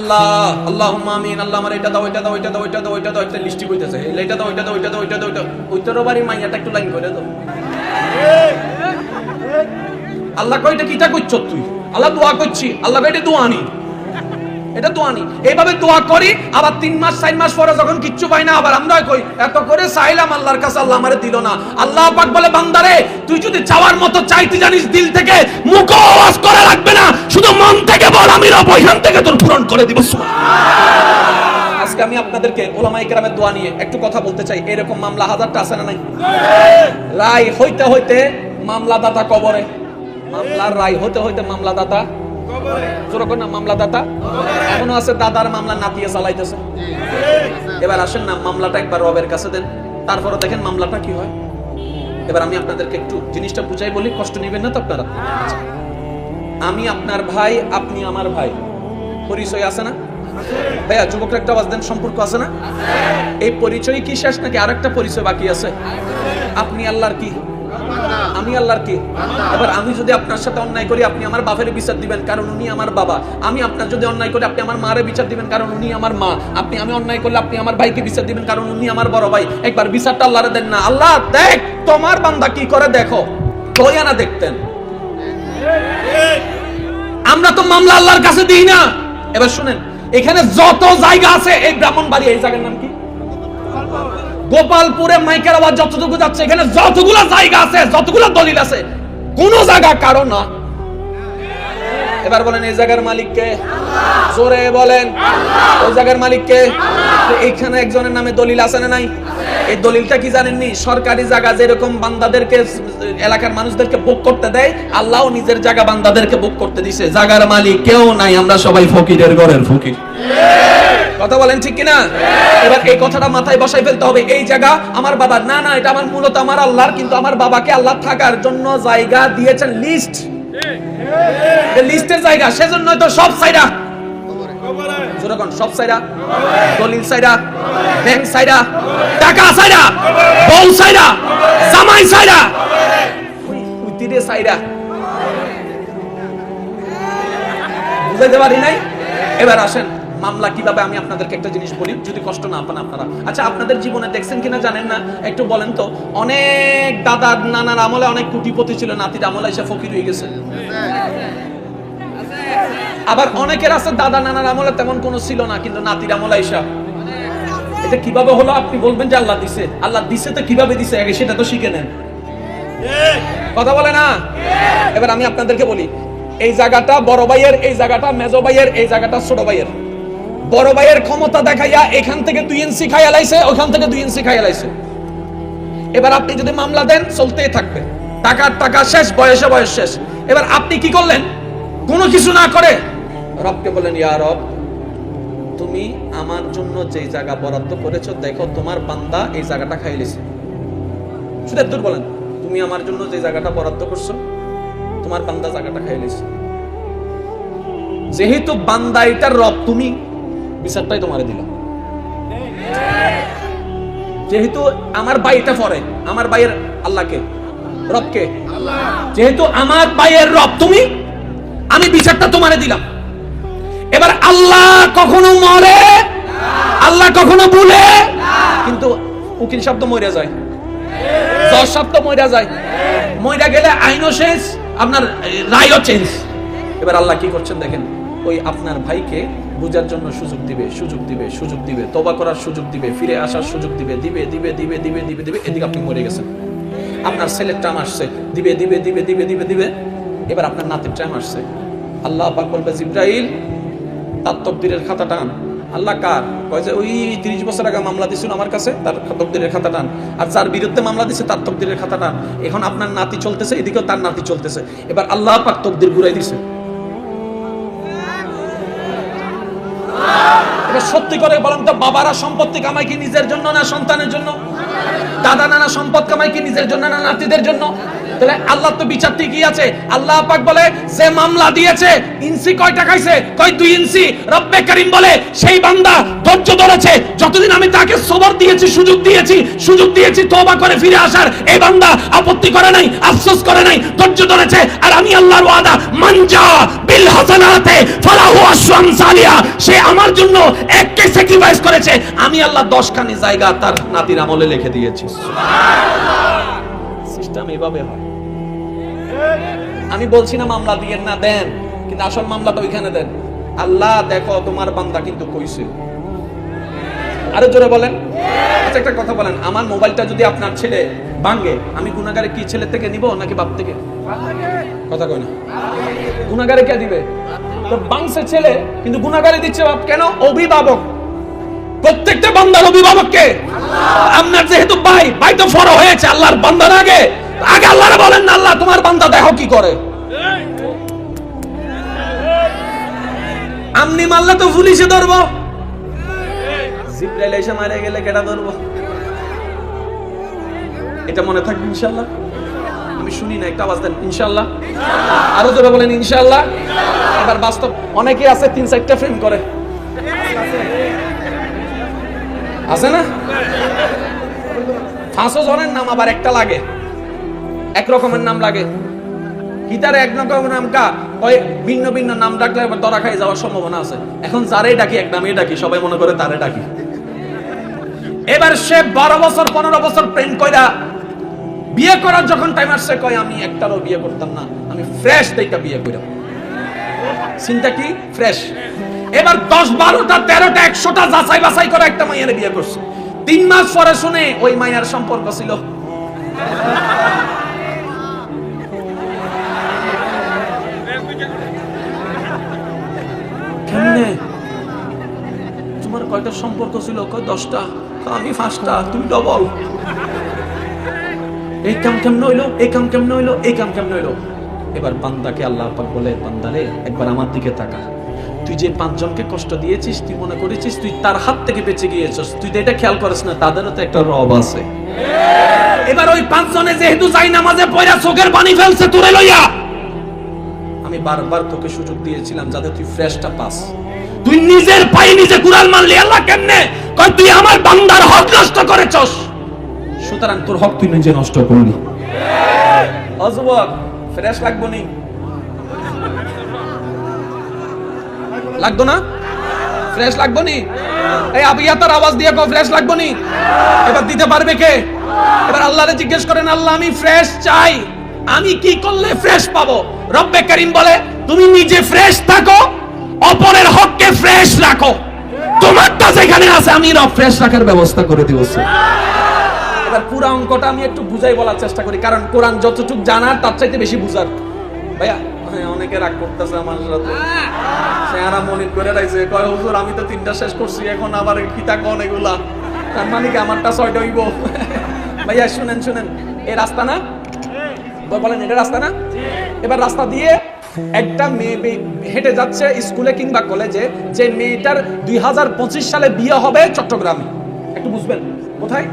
আল্লাহ আল্লাহ আমিন, আল্লাহ আমার এটা বাড়ি লাইন করে আল্লাহ কিটা করছ তুই? আল্লাহ দোয়া করছি। আল্লাহ কইটা দোয়া নি এটা দোয়া নি এইভাবে দোয়া করি, আবার তিন মাস, চার মাস পরে যখন কিচ্ছু পাই না, আবার আমরা কই, এত করে চাইলাম আল্লাহর কাছে, আল্লাহ আমারে দিল না। আল্লাহ পাক বলে, বান্দারে, তুই যদি চাওয়ার মতো চাইতে জানিস দিল থেকে মুখ আওয়াজ করে রাখবে না, শুধু মন থেকে বল, আমি রব, ওইখান থেকে তোর পূরণ করে দিব। আজকে আমি আপনাদেরকে ওলামাই কেরামের দোয়া নিয়ে একটু কথা বলতে চাই। এরকম মামলা হাজারটা আছে না নাই? রায় হইতে হইতে মামলা দাতা কবরে। মামলার রায় হইতে হইতে মামলা দাতা এখনও আছে দাদার মামলা, নাতিয়ে চালাইতেছে। এবার আসেন না, মামলাটা একবার রবের কাছে দেন। তারপরে দেখেন মামলাটা কি হয়। এবার আমি আপনাদেরকে একটু জিনিসটা বুঝাই বলি, কষ্ট নেবেন না তো আপনারা। আমি আপনার ভাই, আপনি আমার ভাই। পরিচয় আছে না? ভাইয়া, যুবকরা একটা আওয়াজ দেন, সম্পর্ক আছে না? এই পরিচয় কি শেষ নাকি আরেকটা পরিচয় বাকি আছে? আপনি আল্লাহর কি? আমি আল্লাহর কি? এবার আমি যদি আপনার সাথে অন্যায় করি, আপনি আমার বাপের বিচার দিবেন, কারণ উনি আমার বাবা। আমি আপনার যদি অন্যায় করি, আপনি আমার মারে বিচার দিবেন, কারণ উনি আমার মা। আপনি আমি অন্যায় করলে আপনি আমার ভাইকে বিচার দিবেন, কারণ উনি আমার বড় ভাই। একবার বিচারটা আল্লাহরে দেন না। আল্লাহ, দেখ, তোমার বান্দা কি করে দেখো? দয়ানা দেখতেন। আমরা তো মামলা আল্লাহর কাছে দিই না। এবার শুনেন, এখানে যত জায়গা আছে, এই ব্রাহ্মণ বাড়ি এই জায়গার নাম কি? গোপালপুরে মাইকের আওয়াজ যতটুকু যাচ্ছে, এখানে যতগুলো জায়গা আছে, যতগুলো দলিল আছে, কোন জায়গা কারও না। এবার বলেন, এই জায়গার মালিককে? জোরে বলেন। ওই জায়গার মালিককে? এইখানে একজনের নামে দলিল আছে না নাই? এই দলিলটা কি জানেননি? সরকারি জায়গা যেরকম বান্দাদেরকে, এলাকার মানুষদেরকে বুক করতে দেয় আল্লাহ নিজের জায়গা বান্দাদেরকে বুক করতে দিছে। জায়গার মালিক কেউ নাই, আমরা সবাই ফকিরের ঘরের ফকির। কথা বলেন ঠিক কিনা? এবার এই কথাটা মাথায় বসাই ফেলতে হবে। এই জায়গা আমার বাবা না না, এটা আমার মূলত আমার আল্লাহর, কিন্তু আমার বাবাকে আল্লাহ থাকার জন্য জায়গা দিয়েছেন লিস্ট লিস্টের জায়গা, সেজন্য তো সব সাইডা। টাকা এবার আসেন। মামলা কীভাবে আমি আপনাদেরকে একটা জিনিস বলি, যদি কষ্ট না পান আপনারা। আচ্ছা আপনাদের জীবনে দেখছেন কিনা জানেন না? একটু বলেন তো, অনেক দাদার নানার আমলে অনেক কুটিপতি ছিল, নাতির আমলে এসে ফকির হয়ে গেছে। আবার অনেকের আছে, দাদা নানার আমলে তেমন কোনো ছিল না, কিন্তু নাতির আমলে এসা। এটা কীভাবে হলো আপনি বলবেন যে আল্লাহ দিছে? আল্লাহ দিছে তো কীভাবে দিছে? আগে সেটা তো শিখে নেন। কথা বলে না? এবার আমি আপনাদেরকে বলি, এই জায়গাটা বড় ভাইয়ের, এই জায়গাটা মেজো ভাইয়ের, এই জায়গাটা ছোট ভাইয়ের। বড় ভাইয়ের ক্ষমতা দেখাইয়া এখান থেকে দুই ইঞ্চি খাইয়া লাইছে, ওখান থেকে দুই ইঞ্চি খাইয়া লাইছে। এবার আপনি যদি মামলা দেন, চলতেই থাকবে। টাকার টাকা শেষ, বয়সে বয়স শেষ। এবার আপনি কি করলেন? কোনো কিছু না করে রবকে বলেন ইয়া রব, তুমি আমার জন্য যে জায়গা বরাদ্দ করেছ, দেখো তোমার বান্দা এই জায়গাটা খাইলেছে শুধু দূর বলেন, তুমি আমার জন্য যে জায়গাটা বরাদ্দ করছ, তোমার বান্দা জায়গাটা খাইলেছে যেহেতু বান্দা এটার রব, তুমি বিচারটাই তোমারে দিল। যেহেতু আমার বাইটা পরে, আমার বাইয়ের আল্লাহকে, রবকে। যেহেতু আমার বাইয়ের রব তুমি, আমি বিচারটা তোমারে দিলাম। এবার আল্লাহ কখনো মরে, আল্লাহ কখনো ভুলে, কিন্তু উকিল শব্দ মরে যায় দশ শব্দ মরে যায়। মইরা গেলে আইনও শেষ, আপনার রায়ও চেঞ্জ এবার আল্লাহ কি করছেন দেখেন। ওই আপনার ভাইকে বুঝার জন্য সুযোগ দিবে সুযোগ দিবে সুযোগ দিবে তবা করার সুযোগ দিবে ফিরে আসার সুযোগ দিবে দিবে দিবে দিবে দিবে দিবে দিবে এদিকে আপনি মরে গেছেন আপনার ছেলের টাইম আসছে দিবে দিবে দিবে দিবে দিবে দিবে এবার আপনার নাতের টাইম আসছে আল্লাহ পাক বলবে জিব্রাইল তার তকদিরের খাতা টান আল্লাহ কার কয় যে ওই তিরিশ বছর আগে মামলা দিছিল আমার কাছে তার তকদিরের খাতা টান আর যার বিরুদ্ধে মামলা দিছে তার তকদিরের খাতা টান এখন আপনার নাতি চলতেছে এদিকেও তার নাতি চলতেছে এবার আল্লাহ পাক তকদির ঘুরাই দিছে এটা সত্যি করে বলেন তো, বাবারা সম্পত্তি কামাই কি নিজের জন্য না সন্তানের জন্য? দাদা নানা সম্পদ কামাই কি নিজের জন্য না নাতিদের জন্য? তাহলে আল্লাহ তো বিচার ঠিকই আছে। আল্লাহ পাক বলে, যে মামলা দিয়েছে, ইঞ্চি কয় টাকাইছে কয়, দুই ইঞ্চি। রব্বে করিম বলে, সেই বান্দা ধৈর্য ধরেছে। যতদিন আমি তাকে সবর দিয়েছি, সুযোগ দিয়েছি সুযোগ দিয়েছি তওবা করে ফিরে আসার, এই বান্দা আপত্তি করে নাই, আফসোস করে নাই, ধৈর্য ধরেছে। আর আমি আল্লাহর ওয়াদা মানজা বিল হাসানাতে ফালাহু আশরাম সালিয়া সে আমার জন্য এককে স্যাক্রিফাইস করেছে। আমি আল্লাহ দশখানি জায়গা তার নাতির আমলে লিখে দিয়েছি। সুবহানাল্লাহ। সিস্টেম এভাবে হয়। আমি বলছি না মামলা দিয়েন না, দেন। কিন্তু আসল মামলাটা ওইখানে দেন। আল্লাহ দেখো তোমার বান্দা কিন্তু কইছে। আরও জোরে বলেন। আচ্ছা একটা কথা বলেন। আমার মোবাইলটা যদি আপনার ছেলে ভাঙ্গে আমি গুনাগারে কি ছেলে থেকে নিব নাকি বাপ থেকে? কথা কই না। গুনাগারে কে দিবে? তো বাংসে ছেলে, কিন্তু গুনাগারে দিচ্ছে বাপ কেন? অভিভাবক। প্রত্যেকটা বান্দার অভিভাবক কে? আপনার যেহেতু ভাই ভাই তো ফরো হয়েছে, আল্লাহর বান্দার আগে। আগে আল্লাহরে বলেন না, আল্লাহ, তোমার বান্দা দেখো কি করে। আমনি মারলে তো পুলিশে ধরবো। জিব্রাইল এসে মারে গেলে কেটা ধরবো? এটা মনে থাকবে ইনশাল্লাহ আমি শুনি না, একটা আওয়াজ দেন ইনশাল্লাহ আরও জোরে বলেন ইনশাল্লাহ এবার বাস্তব অনেকে আছে, তিন চারটা ফ্রেম করে। আছে না? পাঁচশো জনের নাম আবার একটা লাগে। এক রকমের নাম লাগে। গীতারে এক রকমের নাম কা? ওই ভিন্ন ভিন্ন নাম ডাকলে দরা খাই যাওয়ার সম্ভাবনা আছে। এখন যারে ডাকি, এক নামে ডাকি, সবাই মনে করে তারে ডাকি। এবার সে বারো বছর, পনেরো বছর প্রেম কইরা বিয়ে করার যখন টাইম আসছে, কয়, আমি একটারও বিয়ে করতাম না, আমি ফ্রেশ দেখটা বিয়ে কইরা। চিন্তা কি? ফ্রেশ এবার দশ, বারোটা, তেরোটা, একশোটা যাচাই বাছাই করে একটা মাইয়ারে বিয়ে করছে। তিন মাস পরে শুনে ওই মাইয়ার সম্পর্ক ছিল। কেমনে তোমার কয়টা সম্পর্ক ছিল? কয় দশটা? আমি পাঁচটা? তুমি ডবল এই কাম কেমন হইল? এই কাম কেমন হইল? এই কাম কেমন হইল? এবার বান্দাকে আল্লাহ পাক বলে বান্দারে একবার আমার দিকে তাকা। তুই যে পাঁচজনকে কষ্ট দিয়েছিস, তুই মনে করেছিস, তুই তার হাত থেকে বেঁচে গিয়েছিস। তুই এটা খেয়াল করিস না, তাদেরও তো একটা রব আছে। এবার ওই পাঁচজনে যেহেতু যাই নামাজে পয়রা চোখের পানি ফেলছে তুলে লইয়া। আমি বারবার তোকে সুযোগ দিয়েছিলাম যাতে তুই ফ্রেশটা পাস। তুই নিজের পায়ে নিজে কুড়াল মারলি, আল্লাহ কেমনে? কয়, তুই আমার বান্দার হক নষ্ট করেছস। সুতরাং তোর হক তুই নিজে নষ্ট করলি। অযুবক ফ্রেশ লাগবো নি? লাগতো না? ফ্রেশ লাগবো নি? এই আবিয়াতার আওয়াজ দিয়ে কো ফ্রেশ লাগবো নি? এবার দিতে পারবে কে? এবার আল্লাহরে জিজ্ঞেস করেন, আল্লাহ, আমি ফ্রেশ চাই। আমি কি করলে ফ্রেশ পাবো? রব্বে করিম বলে, তুমি নিজে ফ্রেশ থাকো অপরের হককে ফ্রেশ রাখো। তোমারটা যেখানে আছে আমি রব ফ্রেশ রাখার ব্যবস্থা করে দিবছি। এবার পুরো অঙ্কটা আমি একটু বুঝাই বলার চেষ্টা করি কারণ কোরআন যতটুকু জানার তার চাইতে বেশি বুঝার। ভাইয়া হ্যাঁ, অনেকে রাগ করতেছে আমার সাথে। সেহারা মনে করে রাখছে কয় হুজুর আমি তো তিনটা শেষ করছি এখন আবার কিতা কন এগুলা? তার মানে কি আমারটা ছয়টা হইব? ভাইয়া শুনেন শুনেন। এই রাস্তা না? বলেন এটা রাস্তা না? এবার রাস্তা দিয়ে একটা মেয়ে হেঁটে যাচ্ছে স্কুলে কিংবা কলেজে যে মেয়েটার দুই সালে বিয়ে হবে চট্টগ্রামে। একটু বুঝবেন কোথায়?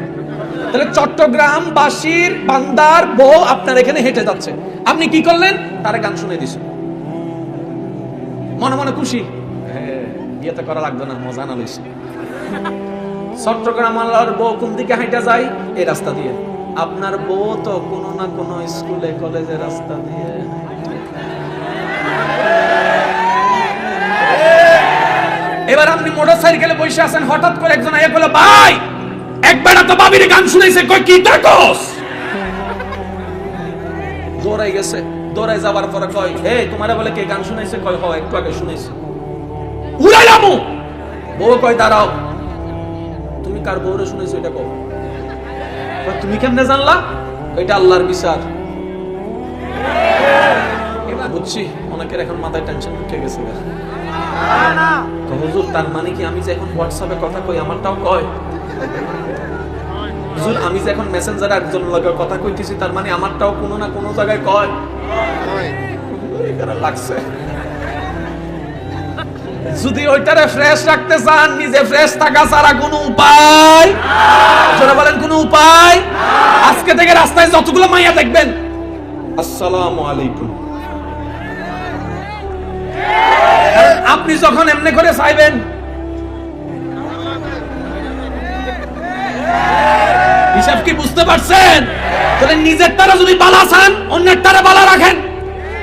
তাহলে চট্টগ্রামবাসীর বান্দার বউ আপনার এখানে হেঁটে যাচ্ছে। আপনি কি করলেন? তারে গান শুনে দিছেন মনে মনে খুশি? হ্যাঁ, বিয়েতে করা লাগবে না মজা না লইছে চট্টগ্রাম আল্লাহর বউ কোন দিকে হাইটা যায়? এই রাস্তা দিয়ে। আপনার বউ তো কোনো না কোনো স্কুলে কলেজে রাস্তা দিয়ে। এবার আপনি মোটর সাইকেলে বসে আছেন, হঠাৎ করে একজন আইয়া বলে ভাই, এক বেড়া তো বাবির গান শুনাইছে, কই কি তাকস? দৌড়াই গেছে। দৌড়াই যাওয়ার পরে কয় হে তোমারে বলে কে গান শুনাইছে? কয় হয় একটু আগে শুনাইছে। উড়াইলামু বউ কয়, দাঁড়াও। তুমি কার বউরে শুনেছো এটা কও? তুমি কেমনে জানলা? এটা আল্লাহর বিচার। বুঝছি, অনেকের এখন মাথায় টেনশন উঠে গেছে তার মানে কি আমি যে এখন হোয়াটসঅ্যাপে কথা কই, আমারটাও কয়? আমি যে এখন মেসেঞ্জারে একজন লগে কথা কইতেছি, তার মানে আমারটাও কোনো না কোনো জায়গায় কয়? লাগছে। যদি ওইটারে ফ্রেশ রাখতে চান, নিজে ফ্রেশ থাকা ছাড়া কোনো উপায়? জোরে বলেন, কোনো উপায়? আজকে থেকে রাস্তায় যতগুলো মাইয়া দেখবেন। আসসালামু আলাইকুম। আপনি যখন এমনি করে চাইবেন। হিসাব কি বুঝতে পারছেন? তাহলে নিজের তারা যদি বালা চান, অন্যের তারা বালা রাখেন।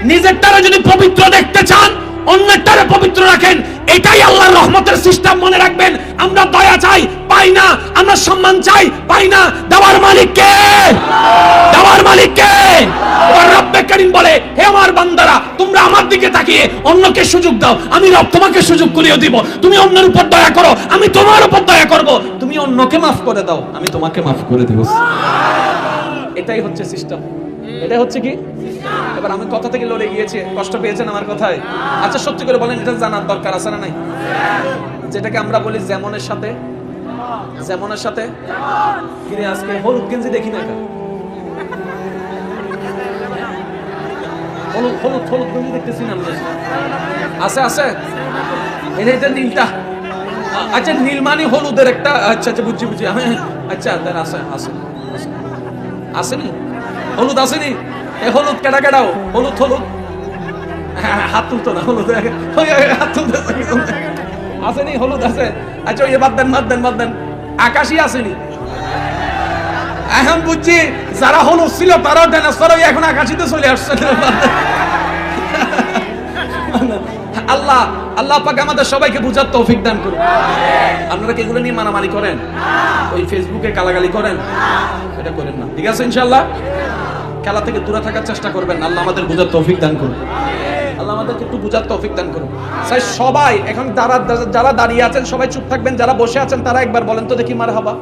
নিজের তারা যদি পবিত্র দেখতে চান, অন্যের তারা পবিত্র রাখেন। এটাই আল্লাহর রহমতের সিস্টেম, মনে রাখবেন। আমরা দয়া চাই, পাই না। আমরা সম্মান চাই, পাই না। দেওয়ার মালিক কে? দেওয়ার মালিক আমার দিকে তাকিয়ে অন্যকে সুযোগ দাও, আমি রব তোমাকে সুযোগ করিয়ে দিব। তুমি অন্যের উপর দয়া করো, আমি তোমার উপর দয়া করব। তুমি অন্যকে মাফ করে দাও, আমি তোমাকে মাফ করে দেব। এটাই হচ্ছে সিস্টেম। এটাই হচ্ছে কি? এবার আমি কথা থেকে লড়ে গিয়েছি, কষ্ট পেয়েছেন আমার কথায়? আচ্ছা সত্যি করে বলেন, এটা জানার দরকার আছে না নাই? যেটাকে আমরা বলি যেমনের সাথে যেমনের সাথে কিরে আজকে হলুদ গেঞ্জি দেখি না হলুদ হলুদ হলুদ গেঞ্জি দেখতেছি না আছে আছে। এটা নীলটা। আচ্ছা নীল মানে হলুদের একটা আচ্ছা আচ্ছা বুঝছি বুঝছি। হ্যাঁ আচ্ছা তার আছে আছে। আসেনি? হলুদ আসেনি? এ হলুদ কেডা কেডাও হলুদ হলুদ। হ্যাঁ, হ্যাঁ, হাত তুলতো না হলুদ। হাত তুলতে আসেনি? হলুদ আছে। আচ্ছা ওই বাদ দেন বাদ দেন বাদ দেন। আকাশই আসেনি। এখন বুঝছি যারা হলুদ ছিল তারাও হয়ে এখন আকাশিতে চলে আসছে। আল্লাহ আল্লাহ পাক আমাদের সবাইকে বুঝার তৌফিক দান করুন। আপনারা কি এগুলো নিয়ে মারামারি করেন? ওই ফেসবুকে গালাগালি করেন? এটা করেন না। ঠিক আছে, ইনশাআল্লাহ? খেলা থেকে দূরে থাকার চেষ্টা করবেন। আল্লাহ আমাদের বুঝার তৌফিক দান করুন। আল্লাহ আমাদেরকে একটু বুঝার তৌফিক দান করুন। স্যার, সবাই, এখন যারা যারা দাঁড়িয়ে আছেন, সবাই চুপ থাকবেন। যারা বসে আছেন, তারা একবার বলেন তো দেখি মার হাবা